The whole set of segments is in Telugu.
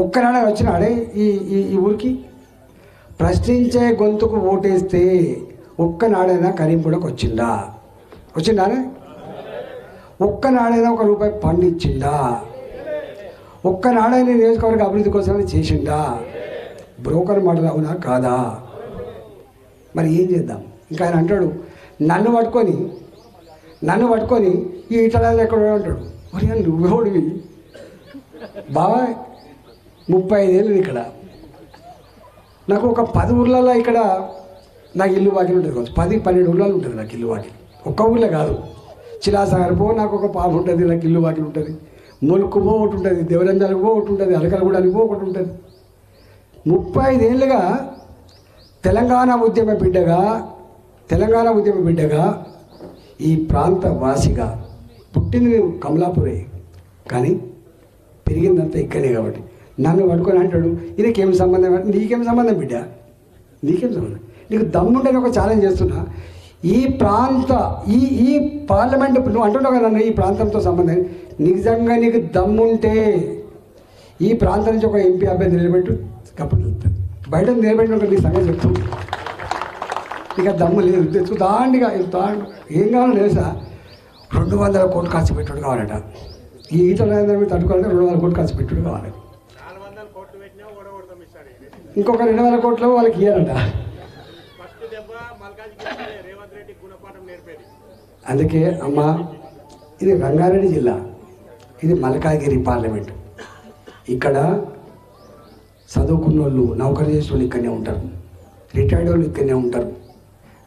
ఒక్కనాడే వచ్చినాడే ఈ ఈ ఊరికి? ప్రశ్నించే గొంతుకు ఓటేస్తే ఒక్కనాడైనా కరీంపూడకు వచ్చిందా? వచ్చిందానే? ఒక్కనాడైనా ఒక రూపాయి పండించిందా ఒక్కనాడైనా నియోజకవర్గ అభివృద్ధి కోసం చేసిందా? బ్రోకర్ మాటలు అవునా కాదా? మరి ఏం చేద్దాం? ఇంకా ఆయన అంటాడు నన్ను పట్టుకొని నన్ను పట్టుకొని ఈ ఇటలాలు ఎక్కడ అంటాడు మరి నువ్వెవడివి? బావా ముప్పై ఐదేళ్ళు ఇక్కడ. నాకు ఒక పది ఊర్లలో ఇక్కడ నాకు ఇల్లు వాకిలు ఉంటుంది కొంచెం పది పన్నెండు ఊళ్ళలో ఉంటుంది నాకు ఇల్లు వాకిలు. ఒక్క ఊర్లో కాదు. చిలాసాగర్ పో నాకు ఒక పాప ఉంటుంది నాకు ఇల్లు వాకిలు ఉంటుంది. ములుకు పో ఒకటి ఉంటుంది దేవరంజాలకు పో ఒకటి ఉంటుంది అలకలగూడనికి పో ఒకటి ఉంటుంది. ముప్పై ఐదేళ్ళుగా తెలంగాణ ఉద్యమ బిడ్డగా తెలంగాణ ఉద్యమ బిడ్డగా ఈ ప్రాంత వాసిగా పుట్టింది నేను కమలాపురే. కానీ పెరిగిందంతా ఇక్కడే కాబట్టి. నన్ను పట్టుకొని అంటాడు ఇదికేం సంబంధం? అంటే నీకేం సంబంధం బిడ్డ? నీకేం సంబంధం? నీకు దమ్ముంటే ఒక ఛాలెంజ్ చేస్తున్నా. ఈ ప్రాంత ఈ ఈ పార్లమెంట్ నువ్వు అంటున్నావు కదా నన్ను ఈ ప్రాంతంతో సంబంధం. నిజంగా నీకు దమ్ముంటే ఈ ప్రాంతం నుంచి ఒక ఎంపీ అభ్యర్థి నిలబెట్టు కప్పుడు బయట నిలబెట్టిన నీ సంగతి చెప్తుంది ఇక దమ్ము లేదు. తెచ్చు దాండిగా దాండి ఏం కావాలో తెలుసా? రెండు వందల కోట్లు ఖర్చు పెట్టుడు కావాలట. ఈ ఈత రాజేంద్ర మీద తట్టుకోవాలంటే రెండు వందల కోట్లు ఖర్చు పెట్టుడు కావాలి. ఇంకొక రెండు వేల కోట్లు వాళ్ళకి ఇయ్యారంట అందుకే అమ్మ ఇది రంగారెడ్డి జిల్లా ఇది మల్కాగిరి పార్లమెంట్. ఇక్కడ చదువుకున్న వాళ్ళు నౌకరీ చేసిన వాళ్ళు ఇక్కడనే ఉంటారు. రిటైర్డ్ వాళ్ళు ఇక్కడనే ఉంటారు.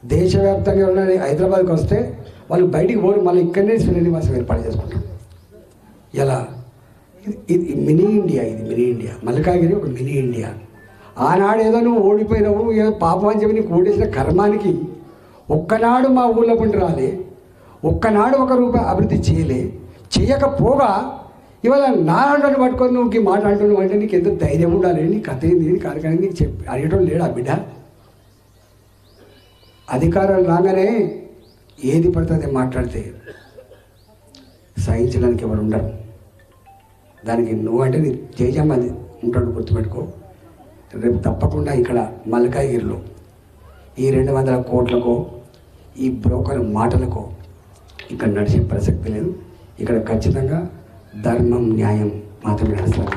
దేశవ్యాప్తంగా ఉన్న హైదరాబాద్కి వస్తే వాళ్ళు బయటికి పోరు మళ్ళీ ఇక్కడనే శ్రీనివాసం ఏర్పాటు చేసుకుంటారు. ఎలా? ఇది ఇది మినీ ఇండియా ఇది మినీ ఇండియా. మల్కాగిరి ఒక మినీ ఇండియా. ఆనాడు ఏదో నువ్వు ఓడిపోయినావు ఏదో పాపం అని చెప్పి నీకు ఓడేసిన కర్మానికి ఒక్కనాడు మా ఊళ్ళో పండి రాలే. ఒక్కనాడు ఒక రూపాయి అభివృద్ధి చేయలే. చేయకపోగా ఇవాళ నా పట్టుకొని నువ్వు ఈ మాట అంటున్నావు అంటే నీకు ఎంత ధైర్యం ఉండాలి? నీకు కథ ఏంది నీ కార్యక్రమం నీకు చెప్పి అడిగేటోడు లేడా బిడ్డ? అధికారాలు రాగానే ఏది పడుతుంది మాట్లాడితే సహించడానికి ఎవరు ఉండరు. దానికి నువ్వంటే నీ తేజం అది ఉంటాడు గుర్తుపెట్టుకో. రేపు తప్పకుండా ఇక్కడ మల్కాగిరిలో ఈ రెండు వందల కోట్లకో ఈ బ్రోకర్ మాటలకో ఇక్కడ నడిచే ప్రసక్తి లేదు. ఇక్కడ ఖచ్చితంగా ధర్మం న్యాయం మాత్రమే నడుస్తుంది